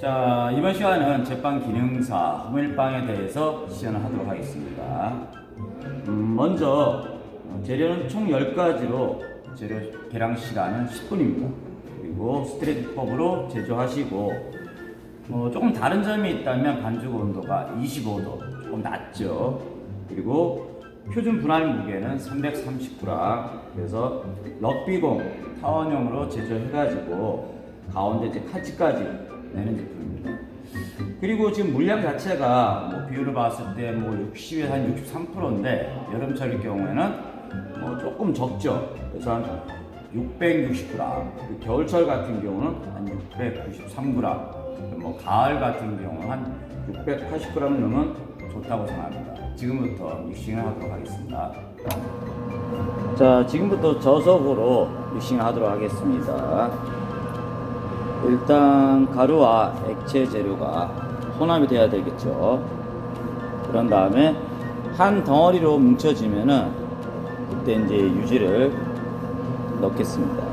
자, 이번 시간은 제빵 기능사 호밀빵에 대해서 시연을 하도록 하겠습니다. 음, 먼저 어, 재료는 총 10가지로 재료 계량 시간은 10분입니다. 그리고 스트레이트법으로 제조하시고 어, 조금 다른 점이 있다면 반죽 온도가 25도 조금 낮죠. 그리고 표준 분할 무게는 330g 그래서 럭비공 타원형으로 제조해가지고 가운데 이제 칼집까지 내는 제품입니다. 그리고 지금 물량 자체가 뭐 비율을 봤을 때 뭐 60에서 한 63%인데 여름철일 경우에는 뭐 조금 적죠. 그래서 한 660g. 그 겨울철 같은 경우는 한 693g. 뭐 가을 같은 경우는 한 680g 넣으면 좋다고 생각합니다. 지금부터 믹싱을 하도록 하겠습니다. 자, 지금부터 저속으로 믹싱을 하도록 하겠습니다. 일단 가루와 액체 재료가 혼합이 돼야 되겠죠. 그런 다음에 한 덩어리로 뭉쳐지면은 그때 이제 유지를 넣겠습니다.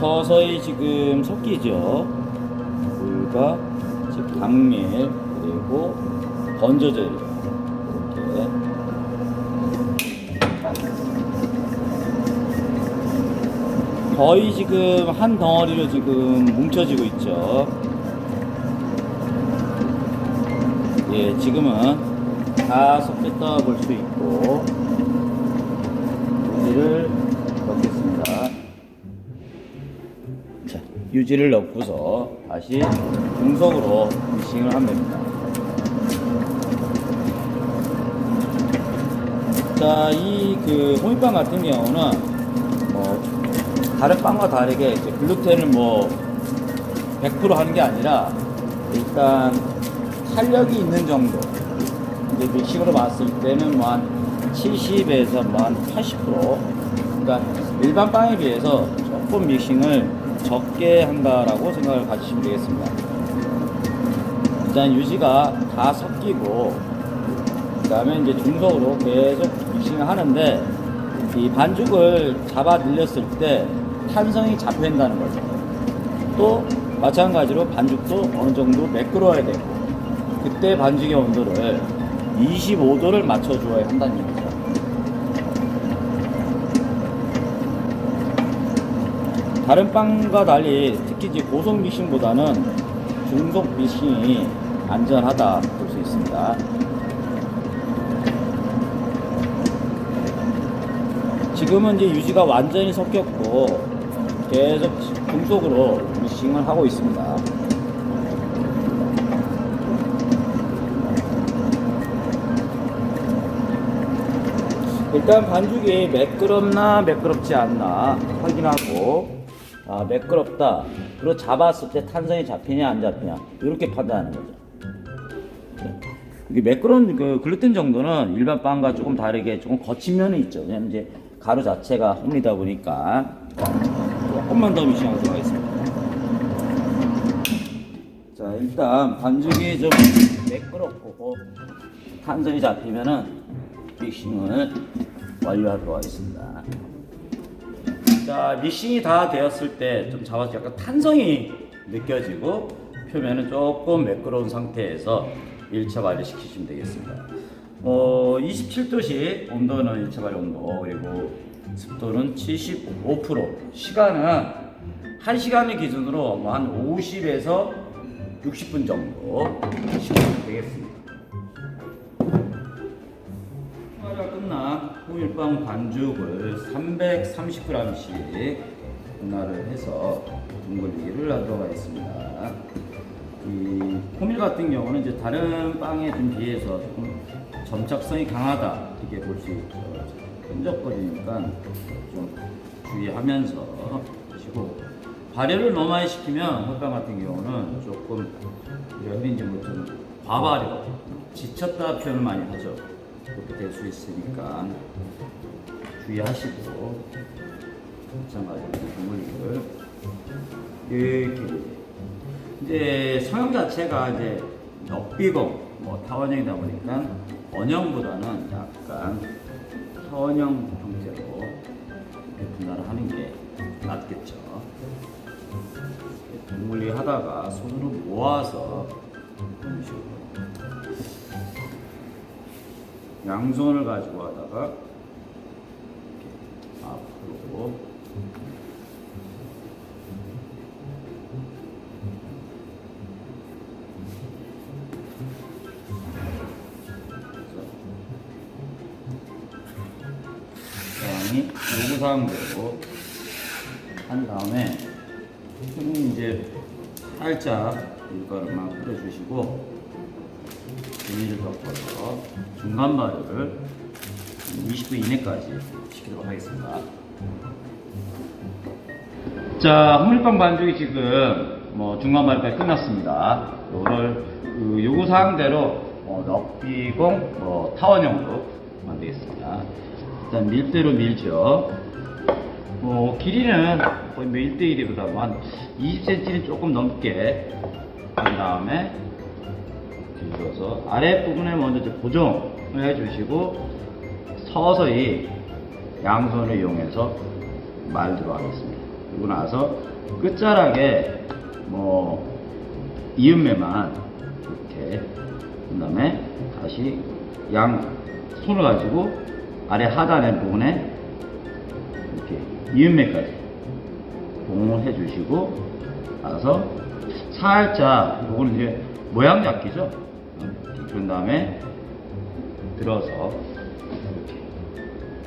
서서히 지금 섞이죠. 물과 지금 당밀 그리고 건조 재료 이렇게 거의 지금 한 덩어리로 지금 뭉쳐지고 있죠. 예, 지금은 다 섞였다 볼 수 있고 유지를 넣겠습니다. 자, 유지를 넣고서 다시 중속으로 미싱을 하면 됩니다. 자, 이 그 호밀빵 같은 경우는 뭐 다른 빵과 다르게 이제 글루텐을 뭐 100% 하는 게 아니라 일단 탄력이 있는 정도. 이제 믹싱으로 봤을 때는 뭐 한 70에서 뭐한 80%. 그러니까 일반 빵에 비해서 조금 믹싱을 적게 한다라고 생각을 가지시면 되겠습니다. 일단 유지가 다 섞이고 그다음에 이제 중속으로 계속 믹싱을 하는데 이 반죽을 잡아 늘렸을 때 탄성이 잡힌다는 거죠. 또 마찬가지로 반죽도 어느 정도 매끄러워야 되고 그때 반죽의 온도를 25도를 맞춰 주어야 한다는 얘기죠. 다른 빵과 달리 특히 이제 고속 미싱보다는 중속 미싱이 안전하다 볼 수 있습니다. 지금은 이제 유지가 완전히 섞였고 계속 중속으로 미싱을 하고 있습니다. 일단 반죽이 매끄럽나 매끄럽지 않나 확인하고 아, 매끄럽다. 그리고 잡았을 때 탄성이 잡히냐 안 잡히냐 이렇게 판단하는 거죠. 네. 이게 매끄러운 그 글루텐 정도는 일반 빵과 조금 다르게 조금 거친 면이 있죠. 왜냐면 이제 가루 자체가 홈이다 보니까 조금만 더 미싱하도록 하겠습니다. 자 일단 반죽이 좀 매끄럽고 탄성이 잡히면은 믹싱을 완료하도록 하겠습니다. 자 믹싱이 다 되었을 때 좀 잡아서 약간 탄성이 느껴지고 표면은 조금 매끄러운 상태에서 1차 발효 시키시면 되겠습니다. 어, 27도씨 온도는 1차 발효 온도 그리고 습도는 75% 시간은 1시간을 기준으로 뭐 한 50에서 60분 정도 시키면 되겠습니다. 화가 끝나 호밀빵 반죽을 330g씩 분할을 해서 둥글리기를 하도록 하겠습니다. 이 호밀 같은 경우는 이제 다른 빵에 좀 비해서 조금 점착성이 강하다 이렇게 볼 수 있죠. 끈적거리니까 좀 주의하면서 하시고 발효를 너무 많이 시키면 호빵 같은 경우는 조금 흔히 뭐좀 과발효, 지쳤다 표현을 많이 하죠. 그렇게 될 수 있으니까 주의하시고 마찬가지로 국물을 이렇게 이제 성형 자체가 이제 넉비공 뭐 타원형이다 보니까 원형보다는 약간 타원형 형태로 분할을 하는 게 낫겠죠. 동물리 하다가 손으로 모아서 이런 식으로 양손을 가지고 하다가 사항이 요구 사항대로 한 다음에 손님 이제 살짝 밀가루만 뿌려주시고 비닐을 덮어서 중간 발효를 20분 이내까지 시키도록 하겠습니다. 자, 홍밀빵 반죽이 지금 뭐 중간 발효까지 끝났습니다. 이거를 그 요구 사항대로 어, 럭비공 뭐 타원형으로 만들겠습니다. 일단 밀대로 밀죠. 뭐 길이는 거의 뭐 1대1이보다 한 20cm는 조금 넘게 한 다음에 뒤집어서 아랫부분에 먼저 이제 고정을 해주시고 서서히 양손을 이용해서 말도록 하겠습니다. 그리고 나서 끝자락에 뭐 이음매만 이렇게 그 다음에 다시 양 손을 가지고 아래 하단의 부분에 이렇게 이음매까지 봉을 해주시고 나서 살짝 이거는 이제 모양 잡기죠. 그런 다음에 들어서 이렇게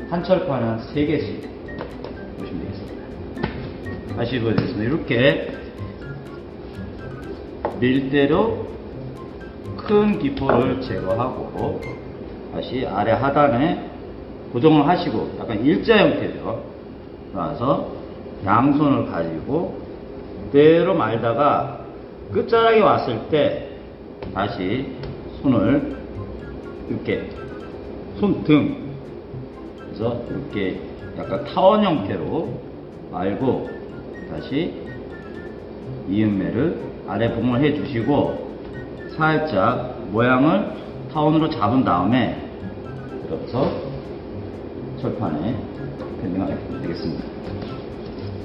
한 철판 한세 개씩 보시면 되겠습니다. 다시 보여드리겠습니다. 이렇게 밀대로 큰 기포를 제거하고 다시 아래 하단에 고정을 하시고 약간 일자 형태죠. 나서 양손을 가지고 그대로 말다가 끝자락에 왔을 때 다시 손을 이렇게 손등 그래서 이렇게 약간 타원 형태로 말고 다시 이음매를 아래 봉을 해 주시고 살짝 모양을 타원으로 잡은 다음에 들어서 철판에 변경하게 되겠습니다.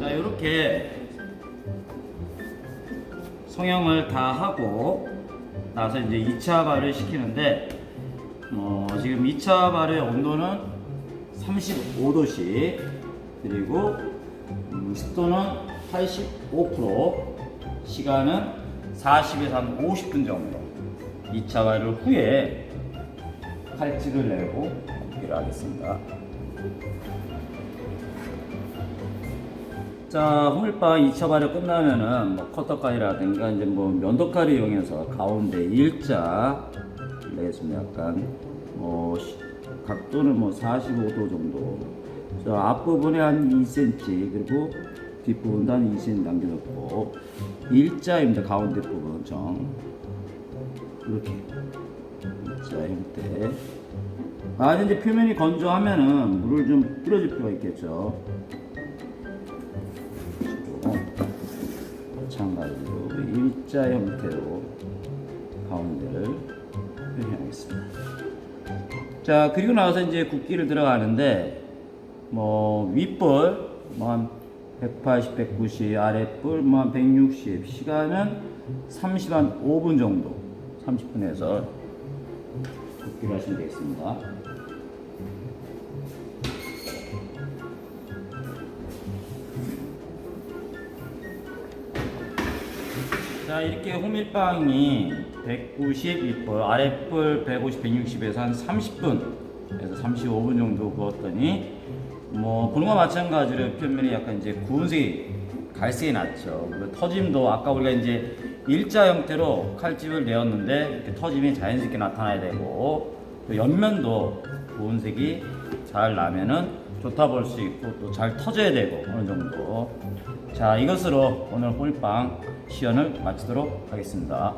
자, 이렇게 성형을 다 하고 나서 이제 2차 발을 시키는데 어, 지금 2차 발의 온도는 35도씨 그리고 음, 습도는 85% 시간은 40에서 한 50분 정도 2차 발을 후에 칼집을 내고 굽기를 하겠습니다. 자, 호밀빵 2차 발효 끝나면은 뭐 커터칼이라든가 이제 뭐 면도칼을 이용해서 가운데 일자 내겠습니다. 약간 뭐 시- 각도는 뭐 45도 정도. 저 앞부분에 한 2cm 그리고 뒷부분도 한 2cm 남겨놓고 일자입니다. 가운데 부분 정 이렇게 일자 형태. 아, 이제 표면이 건조하면은 물을 좀 뿌려줄 필요가 있겠죠. 마찬가지로 일자 형태로 가운데를 표현하겠습니다. 자 그리고 나서 이제 굽기를 들어가는데 뭐 윗볼 뭐한 180, 190, 아랫볼 뭐한 160, 시간은 30 한 5분 정도, 30분에서 굽기를 하시면 되겠습니다. 자 이렇게 호밀빵이 190 윗불 아랫불 150 160에서 한 30분에서 35분 정도 구웠더니 뭐 보는 거와 마찬가지로 표면이 약간 이제 구운색이 갈색이 났죠 그리고 터짐도 아까 우리가 이제 일자 형태로 칼집을 내었는데 이렇게 터짐이 자연스럽게 나타나야 되고 또 옆면도 구운색이 잘 나면은 좋다 볼 수 있고 또 잘 터져야 되고 어느 정도 자 이것으로 오늘 홀빵 시연을 마치도록 하겠습니다.